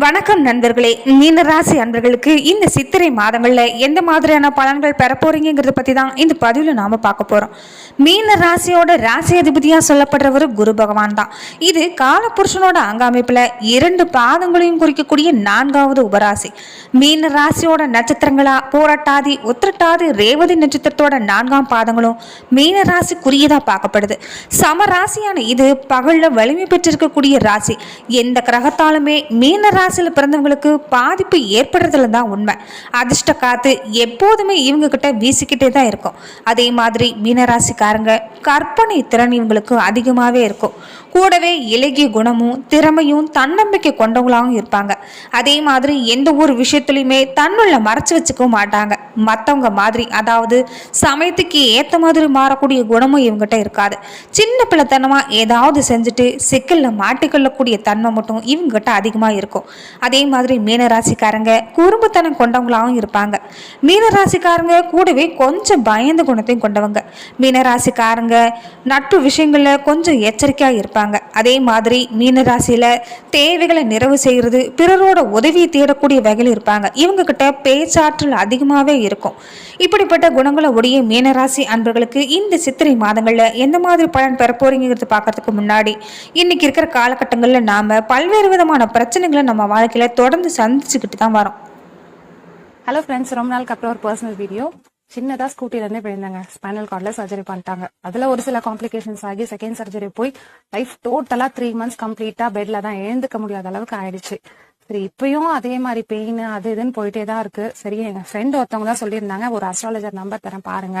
வணக்கம் நண்பர்களே. மீனராசி அன்பர்களுக்கு இந்த சித்திரை மாதங்களில் எந்த மாதிரியான பலன்கள் பெற போறீங்கிறத பற்றி தான் இந்த பதிவில் நாம் பார்க்க போகிறோம் மீன ராசியோட ராசி அதிபதியாக சொல்லப்படுறவர் குரு பகவான் தான். இது காலபுருஷனோட அங்கமைப்பில் இரண்டு பாதங்களையும் குறிக்கக்கூடிய நான்காவது உபராசி. மீன ராசியோட நட்சத்திரங்களா போராட்டாதி உத்திரட்டாதி ரேவதி நட்சத்திரத்தோட நான்காம் பாதங்களும் மீன ராசிக்குரியதாக பார்க்கப்படுது. சம ராசியான இது பகலில் வலிமை பெற்றிருக்கக்கூடிய ராசி. எந்த கிரகத்தாலுமே மீன ராசியில் பிறந்தவங்களுக்கு பாதிப்பு ஏற்படுறதுல தான் உண்மை. அதிர்ஷ்ட காத்து எப்போதுமே இவங்க கிட்ட வீசிக்கிட்டே தான் இருக்கும். அதே மாதிரி மீனராசிக்காரங்க கற்பனை திறன் இவங்களுக்கு அதிகமாகவே இருக்கும். கூடவே இலகிய குணமும் திறமையும் தன்னம்பிக்கை கொண்டவங்களாகவும் இருப்பாங்க. அதே மாதிரி எந்த ஒரு விஷயத்துலையுமே தன்னுள்ள மறைச்சு வச்சுக்க மாட்டாங்க. மற்றவங்க மாதிரி அதாவது சமயத்துக்கு ஏற்ற மாதிரி மாறக்கூடிய குணமும் இவங்ககிட்ட இருக்காது. சின்ன பிள்ளைத்தனமாக ஏதாவது செஞ்சுட்டு சிக்கலில் மாட்டிக்கொள்ளக்கூடிய தன்மை மட்டும் இவங்ககிட்ட அதிகமாக இருக்கும். அதே மாதிரி மீனராசிக்காரங்க குறும்புத்தனம் கொண்டவங்களாகவும் இருப்பாங்க. மீனராசிக்காரங்க கூடவே கொஞ்சம் பயந்த குணத்தையும் கொண்டவங்க. மீனராசிக்காரங்க நட்பு விஷயங்களில் கொஞ்சம் எச்சரிக்கையாக இருப்பாங்க. அதே மாதிரி மீனராசியில் தேவைகளை நிறைவு செய்கிறது பிறரோட உதவியை தேடக்கூடிய வகையில் இருப்பாங்க. இவங்க கிட்ட பேச்சாற்றல் அதிகமாகவே இருக்கும். இப்படிப்பட்ட குணங்களை உடைய மீனராசி அன்பர்களுக்கு இந்த சித்திரை மாதங்களில் எந்த மாதிரி பலன் பெற போறீங்கிறது பார்க்கறதுக்கு முன்னாடி இன்னைக்கு இருக்கிற காலகட்டங்களில் நாம் பல்வேறு விதமான பிரச்சனைகளை நம்ம வாழ்க்கையில் தொடர்ந்து சந்திச்சுக்கிட்டு தான் வரோம். ஹலோ ஃப்ரெண்ட்ஸ் ரொம்ப நாளுக்கு அப்புறம் ஒரு பர்சனல் வீடியோ சின்னதாக ஸ்கூட்டில போயிருந்தாங்க. ஸ்பைனல் கார்டில் சர்ஜரி பண்ணிட்டாங்க. அதில் ஒரு சில காம்ப்ளிகேஷன்ஸ் ஆகி செகண்ட் சர்ஜரி போய் லைஃப் டோட்டலாக த்ரீ மந்த்ஸ் கம்ப்ளீட்டாக பெட்டில் தான் எழுந்துக்க முடியாத அளவுக்கு ஆயிடுச்சு. சரி இப்பயும் அதே மாதிரி பெயின் அது இதுன்னு போயிட்டே தான் இருக்கு. சரி எங்க ஃப்ரெண்ட் ஒருத்தவங்க தான் சொல்லியிருந்தாங்க. ஒரு அஸ்ட்ராலஜர் நம்பர் தரேன் பாருங்க.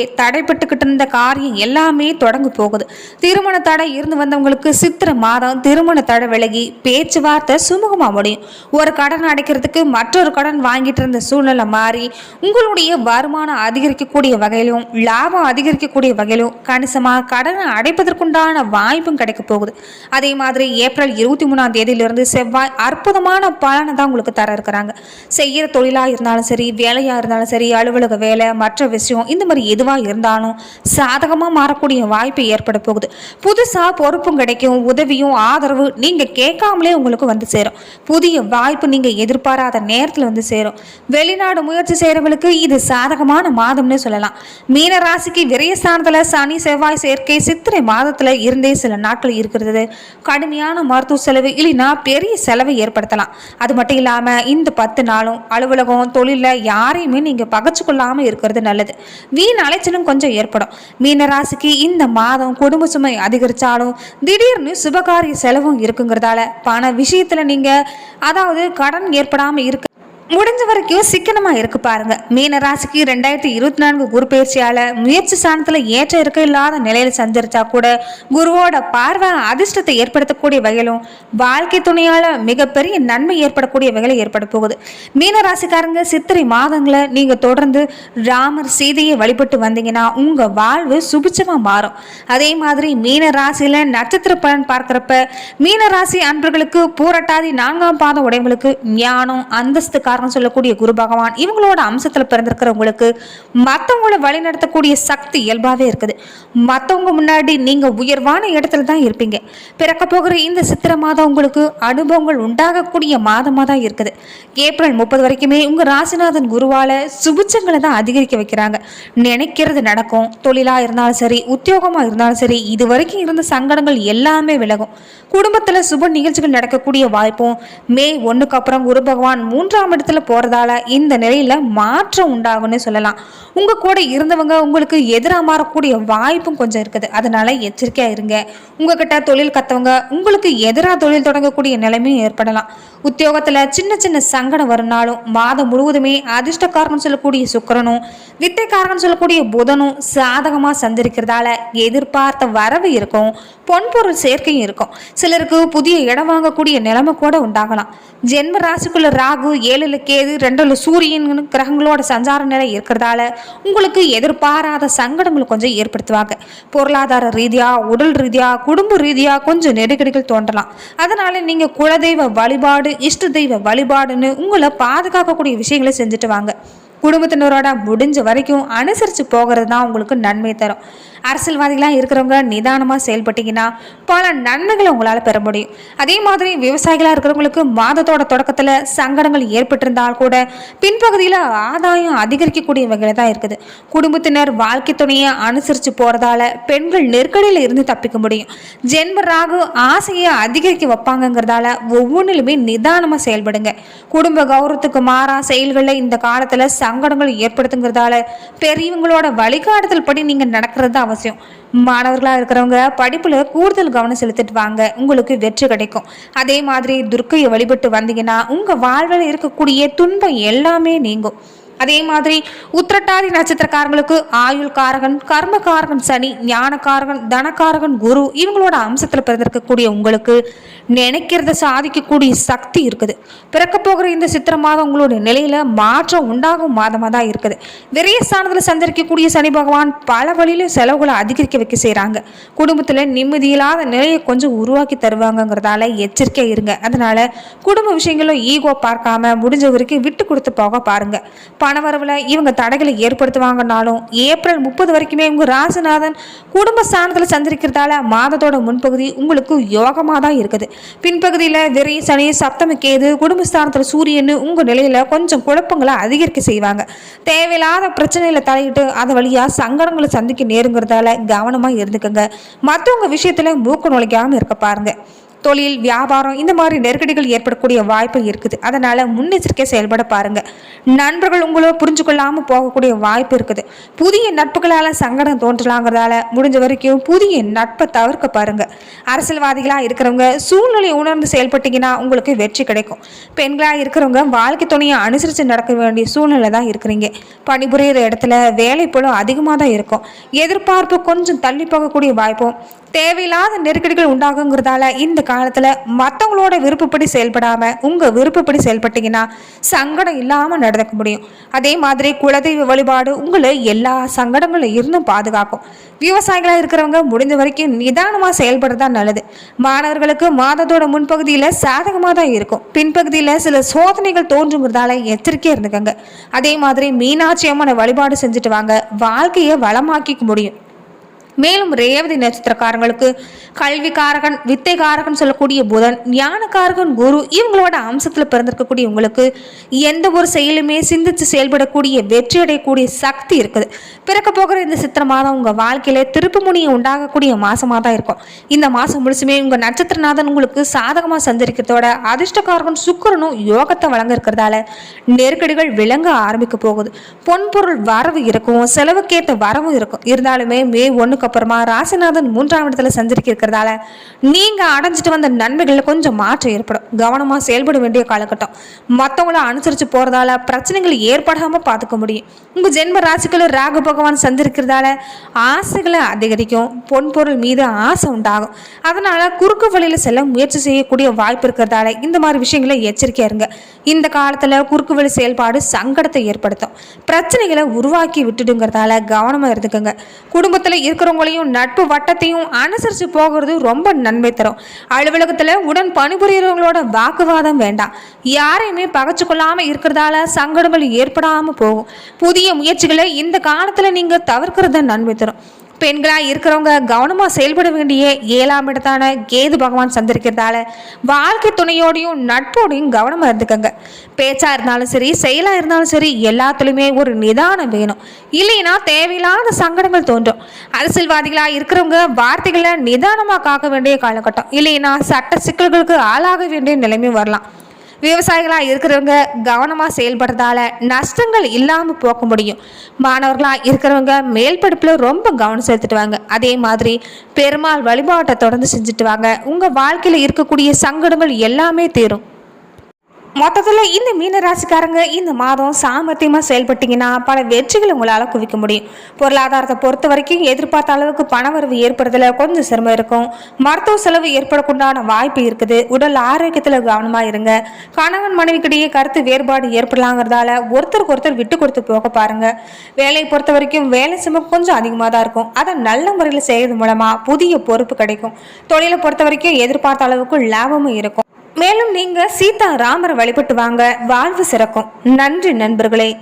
தடைப்பட்டுக்கிட்டு இருந்த காரியம் எல்லாமே தொடங்க போகுது. திருமண தடை இருந்து வந்தவங்களுக்கு சித்திரை மாதம் திருமண தடை விலகி பேச்சுவார்த்தை சுமூகமாக முடியும். ஒரு கடன் அடைக்கிறதுக்கு மற்றொரு கடன் வாங்கிட்டு இருந்த சூழ்நிலை மாறி உங்களுடைய வருமானம் அதிகரிக்கக்கூடிய வகையிலும் லாபம் அதிகரிக்கக்கூடிய வகையிலும் கணிசமாக கடனை அடைப்பதற்குண்டான வாய்ப்பும் கிடைக்க போகுது. அதே மாதிரி ஏப்ரல் இருபத்தி மூணாம் தேதியிலிருந்து செவ்வாய் அற்புதமான பலனை தான் உங்களுக்கு தர இருக்கிறாங்க. செய்கிற தொழிலாக இருந்தாலும் சரி வேலையாக இருந்தாலும் சரி அலுவலக வேலை மற்ற விஷயம் இந்த மாதிரி எதுவாக இருந்தாலும் சாதகமா மாறக்கூடிய வாய்ப்பு ஏற்பட போகுது. புதுசா பொறுப்பும் கிடைக்கும் உதவியும் ஆதரவு நீங்க கேட்காமலே உங்களுக்கு வந்து சேரும். புதிய வாய்ப்பு நீங்க எதிர்பாராத நேரத்துல வந்து சேரும். வெளிநாடு முயற்சி செய்கிறவங்களுக்கு இது சாதகமான மாதம்னு சொல்லலாம். மீன ராசிக்கு விரயஸ்தானத்துல சனி செவ்வாய் சேர்க்கை சித்திரை மாதத்துல இருந்தே சில நாட்கள் இருக்கிறது. கடுமையான மருத்துவ செலவு இல்லைன்னா பெரிய செலவை ஏற்படுத்தலாம். அது மட்டும் இல்லாம இந்த பத்து நாளும் அலுவலகம் தொழில யாரையுமே நீங்க பகச்சு கொள்ளாம இருக்கிறது நல்லது. வீண் அலைச்சலும் கொஞ்சம் ஏற்படும். மீனராசிக்கு இந்த மாதம் குடும்ப சுமை அதிகரிச்சாலும் திடீர்னு சுபகாரிய செலவும் இருக்குங்கிறதால பண விஷயத்துல நீங்க அதாவது கடன் ஏற்படாம இருக்க முடிஞ்ச வரைக்கும் சிக்கனமா இருக்கு பாருங்க. மீன ராசிக்கு ரெண்டாயிரத்தி இருபத்தி நான்கு குரு பயிற்சியால முயற்சி ஸ்தானத்துல ஏற்ற இருக்க இல்லாத நிலையில சஞ்சரிச்சா கூட குருவோட பார்வை அதிர்ஷ்டத்தை ஏற்படுத்தக்கூடிய வகையிலும் வாழ்க்கை துணையால மிகப்பெரிய நன்மை ஏற்படக்கூடிய வகையில ஏற்பட போகுது. மீன ராசிக்காரங்க சித்திரை மாதங்களை நீங்க தொடர்ந்து ராமர் சீதையை வழிபட்டு வந்தீங்கன்னா உங்க வாழ்வு சுபிச்சமா மாறும். அதே மாதிரி மீனராசியில நட்சத்திர பலன் பார்க்கிறப்ப மீன ராசி அன்பர்களுக்கு பூரட்டாதி நான்காம் பாதம் உடையவங்களுக்கு ஞானம் அந்தஸ்து காரணம் சொல்லக்கூடிய குரு பகவான் இவங்களோட அம்சத்துல பிறந்திருக்கிறவங்களுக்கு மற்றவங்கள வழிநடத்தக்கூடிய சக்தி இயல்பாவே இருக்குது. மற்றவங்க முன்னாடி நீங்க உயர்வான இடத்துல தான் இருப்பீங்க. பிறக்க போகிற இந்த சித்திரை மாதம் உங்களுக்கு அனுபவங்கள் உண்டாகக்கூடிய மாதமா தான் இருக்குது. ஏப்ரல் முப்பது வரைக்குமே உங்க ராசிநாதன் குருவால சுபிச்சங்களை தான் அதிகரிக்க வைக்கிறாங்க. நினைக்கிறது நடக்கும். தொழிலா இருந்தாலும் சரி உத்தியோகமா இருந்தாலும் சரி இது வரைக்கும் இருந்த சங்கடங்கள் எல்லாமே விலகும். குடும்பத்துல சுப நிகழ்ச்சிகள் நடக்கக்கூடிய வாய்ப்பும் மே ஒண்ணுக்கு அப்புறம் குரு பகவான் மூன்றாம் இடத்துல பக்கத்தில் போகிறதால இந்த நிலையில் மாற்றம் உண்டாகும்னு சொல்லலாம். உங்கள் கூட இருந்தவங்க உங்களுக்கு எதிராக மாறக்கூடிய வாய்ப்பும் கொஞ்சம் இருக்குது. அதனால எச்சரிக்கையாக இருங்க. உங்ககிட்ட தொழில் கற்றவங்க உங்களுக்கு எதிராக தொழில் தொடங்கக்கூடிய நிலைமையும் ஏற்படலாம். உத்தியோகத்தில் சின்ன சின்ன சங்கடம் வரும்னாலும் மாதம் முழுவதுமே அதிர்ஷ்டக்காரன் சொல்லக்கூடிய சுக்கரனும் வித்தைக்காரன் சொல்லக்கூடிய புதனும் சாதகமாக சந்திருக்கிறதால எதிர்பார்த்த வரவு இருக்கும். பொன்பொருள் சேர்க்கையும் இருக்கும். சிலருக்கு புதிய இடம் வாங்கக்கூடிய நிலைமை கூட உண்டாகலாம். ஜென்ம ராசிக்குள்ள ராகு ஏழுல கேது ரெண்டில் சூரியன் கிரகங்களோட சஞ்சார நிலை இருக்கிறதால உங்களுக்கு எதிர்பாராத சங்கடங்களை கொஞ்சம் ஏற்படுத்துவாங்க. பொருளாதார ரீதியாக உடல் ரீதியாக குடும்ப ரீதியாக கொஞ்சம் நெருக்கடிகள் தோன்றலாம். அதனால் நீங்கள் குலதெய்வ வழிபாடு இஷ்ட தெய்வ வழிபாடுன்னு உங்களை பாதுகாக்கக்கூடிய விஷயங்களை செஞ்சுட்டு வாங்க. குடும்பத்தினரோட முடிஞ்ச வரைக்கும் அனுசரித்து போகிறது தான் உங்களுக்கு நன்மை தரும். அரசியல்வாதிகளாக இருக்கிறவங்க நிதானமாக செயல்பட்டீங்கன்னா பல நன்மைகளை உங்களால் பெற முடியும். அதே மாதிரி விவசாயிகளாக இருக்கிறவங்களுக்கு மாதத்தோட தொடக்கத்தில் சங்கடங்கள் ஏற்பட்டிருந்தால் கூட பின்பகுதியில் ஆதாயம் அதிகரிக்கக்கூடிய வகையில் தான் இருக்குது. குடும்பத்தினர் வாழ்க்கை துணையை அனுசரித்து போகிறதால பெண்கள் நெருக்கடியில் இருந்து தப்பிக்க முடியும். ஜென்ம ராகு ஆசையை அதிகரிக்க வைப்பாங்கங்கிறதால ஒவ்வொன்றிலுமே நிதானமாக செயல்படுங்க. குடும்ப கௌரவத்துக்கு மாறா செயல்களில் இந்த காலத்தில் சங்கடங்கள் ஏற்படுத்துங்கிறதால பெரியவங்களோட வழிகாட்டுதல் படி நீங்கள் நடக்கிறது தான் அவசியம். மாணவர்களாக இருக்கிறவங்க படிப்பில் கூடுதல் கவனம் செலுத்திட்டு வாங்க. உங்களுக்கு வெற்றி கிடைக்கும். அதே மாதிரி துர்க்கையை வழிபட்டு வந்தீங்கன்னா உங்கள் வாழ்வில் இருக்கக்கூடிய துன்பம் எல்லாமே நீங்கும். அதே மாதிரி உத்திரட்டாதி நட்சத்திரக்காரங்களுக்கு ஆயுள் காரகன் கர்மகாரகன் சனி ஞானக்காரகன் தனக்காரகன் குரு இவங்களோட அம்சத்தில் பிறந்திருக்கக்கூடிய உங்களுக்கு நினைக்கிறத சாதிக்கக்கூடிய சக்தி இருக்குது. பிறக்க போகிற இந்த சித்திர மாதம் உங்களுடைய நிலையில மாற்றம் உண்டாகும் மாதமாக தான் இருக்குது. விரைய ஸ்தானத்தில் சந்தரிக்கக்கூடிய சனி பகவான் பல வழியிலும் செலவுகளை அதிகரிக்க வைக்க செய்கிறாங்க குடும்பத்தில் நிம்மதியில்லாத நிலையை கொஞ்சம் உருவாக்கி தருவாங்கங்கிறதால எச்சரிக்கை இருங்க. அதனால குடும்ப விஷயங்களும் ஈகோ பார்க்காம முடிஞ்ச வரைக்கும் விட்டு கொடுத்து போக பாருங்க. பணவரவில் இவங்க தடைகளை ஏற்படுத்துவாங்கனாலும் ஏப்ரல் முப்பது வரைக்குமே இவங்க ராசிநாதன் குடும்ப ஸ்தானத்தில் சந்திரிக்கிறதால மாதத்தோட முன்பகுதி உங்களுக்கு யோகமாக தான் இருக்குது. பின்பகுதியில் விரை சனி சப்தம கேது குடும்பஸ்தானத்தில் சூரியன் உங்கள் நிலையில் கொஞ்சம் குழப்பங்களை அதிகரிக்க செய்வாங்க. தேவையில்லாத பிரச்சனையில் தலையிட்டு அது வழியாக சங்கடங்களை சந்திக்க நேருங்கிறதால கவனமாக இருந்துக்கோங்க. மற்றவங்க விஷயத்தில் மூக்க நுழைக்காமல் இருக்க பாருங்கள் தொழில் வியாபாரம் இந்த மாதிரி நெருக்கடிகள் ஏற்படக்கூடிய வாய்ப்பு இருக்குது. அதனால முன்னெச்சரிக்கை செயல்பட பாருங்க. நண்பர்கள் உங்களோ புரிஞ்சு கொள்ளாமல் போகக்கூடிய வாய்ப்பு இருக்குது. புதிய நட்புகளால் சங்கடம் தோன்றலாங்கிறதால முடிஞ்ச வரைக்கும் புதிய நட்பை தவிர்க்க பாருங்க. அரசியல்வாதிகளாக இருக்கிறவங்க சூழ்நிலை உணர்ந்து செயல்பட்டீங்கன்னா உங்களுக்கு வெற்றி கிடைக்கும். பெண்களாக இருக்கிறவங்க வாழ்க்கை துணையை அனுசரித்து நடக்க வேண்டிய சூழ்நிலை தான் இருக்கிறீங்க. பணிபுரியிற இடத்துல வேலை போல அதிகமாக தான் இருக்கும். எதிர்பார்ப்பு கொஞ்சம் தள்ளி போகக்கூடிய வாய்ப்பும் தேவையில்லாத நெருக்கடிகள் உண்டாகுங்கிறதால இந்த காலத்தில் மற்றவங்களோட விருப்பப்படி செயல்படாமல் உங்கள் விருப்பப்படி செயல்பட்டீங்கன்னா சங்கடம் இல்லாமல் நடந்துக்க முடியும். அதே மாதிரி குலதெய்வ வழிபாடு உங்களை எல்லா சங்கடங்களும் இருந்தும் பாதுகாக்கும். விவசாயிகளாக இருக்கிறவங்க முடிந்த வரைக்கும் நிதானமாக செயல்படுறது தான் நல்லது. மாணவர்களுக்கு மாதத்தோட முன்பகுதியில் சாதகமாக தான் இருக்கும். பின்பகுதியில் சில சோதனைகள் தோன்றுங்கிறதால எச்சரிக்கையாக இருந்துக்கங்க. அதே மாதிரி மீனாட்சி அம்மனை வழிபாடு செஞ்சுட்டு வாங்க. வாழ்க்கையை வளமாக்கிக்க முடியும். மேலும் ரேவதி நட்சத்திரக்காரங்களுக்கு கல்விக்காரகன் வித்தைக்காரகன் சொல்லக்கூடிய புதன் ஞானக்காரகன் குரு இவங்களோட அம்சத்தில் பிறந்திருக்கக்கூடிய உங்களுக்கு எந்த ஒரு செயலுமே சிந்தித்து செயல்படக்கூடிய வெற்றி அடையக்கூடிய சக்தி இருக்குது. பிறக்க போகிற இந்த சித்திர மாதம் உங்கள் வாழ்க்கையில் திருப்பு முனியை உண்டாகக்கூடிய மாதமாக தான் இருக்கும். இந்த மாதம் முழுசுமே உங்கள் நட்சத்திரநாதன் உங்களுக்கு சாதகமாக சஞ்சரிக்கிறதோட அதிர்ஷ்டக்காரகன் சுக்கரனும் யோகத்தை வழங்க இருக்கிறதால நெருக்கடிகள் விளங்க ஆரம்பிக்க போகுது. பொன்பொருள் வரவு இருக்கும் செலவுக்கேற்ற வரவும் இருக்கும். இருந்தாலுமே மே ஒன்று ஒன்றுக்கு அப்புறமா ராசிநாதன் மூன்றாம் இடத்துல சஞ்சரிக்க இருக்கிறதால நீங்க அடைஞ்சிட்டு வந்த நன்மைகளில் கொஞ்சம் மாற்றம் ஏற்படும். கவனமா செயல்பட வேண்டிய காலகட்டம். மற்றவங்கள அனுசரிச்சு போறதால பிரச்சனைகள் ஏற்படாம பார்த்துக்க முடியும். உங்க ஜென்ம ராசிக்குள்ள ராகு பகவான் சந்திருக்கிறதால ஆசைகளை அதிகரிக்கும். பொன்பொருள் மீது ஆசை உண்டாகும். அதனால குறுக்கு வழியில செல்ல முயற்சி செய்யக்கூடிய வாய்ப்பு இருக்கிறதால இந்த மாதிரி விஷயங்களை எச்சரிக்கையா இருங்க. இந்த காலத்துல குறுக்கு வழி செயல்பாடு சங்கடத்தை ஏற்படுத்தும். பிரச்சனைகளை உருவாக்கி விட்டுடுங்கிறதால கவனமா இருந்துக்கோங்க. குடும்பத்துல இருக்கிறவங்களையும் நட்பு வட்டத்தையும் அனுசரித்து போகிறது ரொம்ப நன்மை தரும். அலுவலகத்தில் உடன் பணிபுரியறவங்களோட வாக்குவாதம் வேண்டாம். யாரையுமே பகச்சு கொள்ளாமல் இருக்கிறதால சங்கடங்கள் ஏற்படாமல் போகும். புதிய முயற்சிகளை இந்த காலத்தில் நீங்கள் தவிர்க்கிறது நன்மை தரும். பெண்களாக இருக்கிறவங்க கவனமாக செயல்பட வேண்டிய ஏழாம் இடத்தான கேது பகவான் சந்திருக்கிறதால வாழ்க்கை துணையோடையும் நட்போடையும் கவனமாக இருந்துக்கங்க. பேச்சாக இருந்தாலும் சரி செயலாக இருந்தாலும் சரி எல்லாத்துலேயுமே ஒரு நிதானம் வேணும். இல்லைன்னா தேவையில்லாத சங்கடங்கள் தோன்றும். அரசியல்வாதிகளாக இருக்கிறவங்க வார்த்தைகளை நிதானமாக காக்க வேண்டிய காலகட்டம். இல்லைன்னா சட்ட சிக்கல்களுக்கு ஆளாக வேண்டிய நிலைமை வரலாம். விவசாயிகளாக இருக்கிறவங்க கவனமாக செயல்படுறதால நஷ்டங்கள் இல்லாமல் போக்க முடியும். மாணவர்களாக இருக்கிறவங்க மேல் படிப்பில் ரொம்ப கவனம் செலுத்திட்டு வாங்க அதே மாதிரி பெருமாள் வழிபாட்டை தொடர்ந்து செஞ்சுட்டு வாங்க உங்கள் வாழ்க்கையில் இருக்கக்கூடிய சங்கடங்கள் எல்லாமே தீரும். மொத்தத்தில் இந்த மீன ராசிக்காரங்க இந்த மாதம் சாமர்த்தியமாக செயல்பட்டீங்கன்னா பல வெற்றிகளை உங்களால் குவிக்க முடியும். பொருளாதாரத்தை பொறுத்த வரைக்கும் எதிர்பார்த்த அளவுக்கு பணவரவு ஏற்படுறதுல கொஞ்சம் சிரமம் இருக்கும். மருத்துவ செலவு ஏற்படக்குண்டான வாய்ப்பு இருக்குது. உடல் ஆரோக்கியத்தில் கவனமாக இருங்க. கணவன் மனைவிக்கிடையே கருத்து வேறுபாடு ஏற்படலாங்கிறதால ஒருத்தருக்கு ஒருத்தர் விட்டு கொடுத்து போக பாருங்க. வேலையை பொறுத்த வரைக்கும் வேலை சுமை கொஞ்சம் அதிகமாக தான் இருக்கும். அதை நல்ல முறையில் செய்கிறது மூலமாக புதிய பொறுப்பு கிடைக்கும். தொழிலை பொறுத்த வரைக்கும் எதிர்பார்த்த அளவுக்கு லாபமும் இருக்கும். மேலும் நீங்க சீதா ராமரை வழிபட்டு வாங்க. வாழ்வு சிறக்கும். நன்றி நண்பர்களே.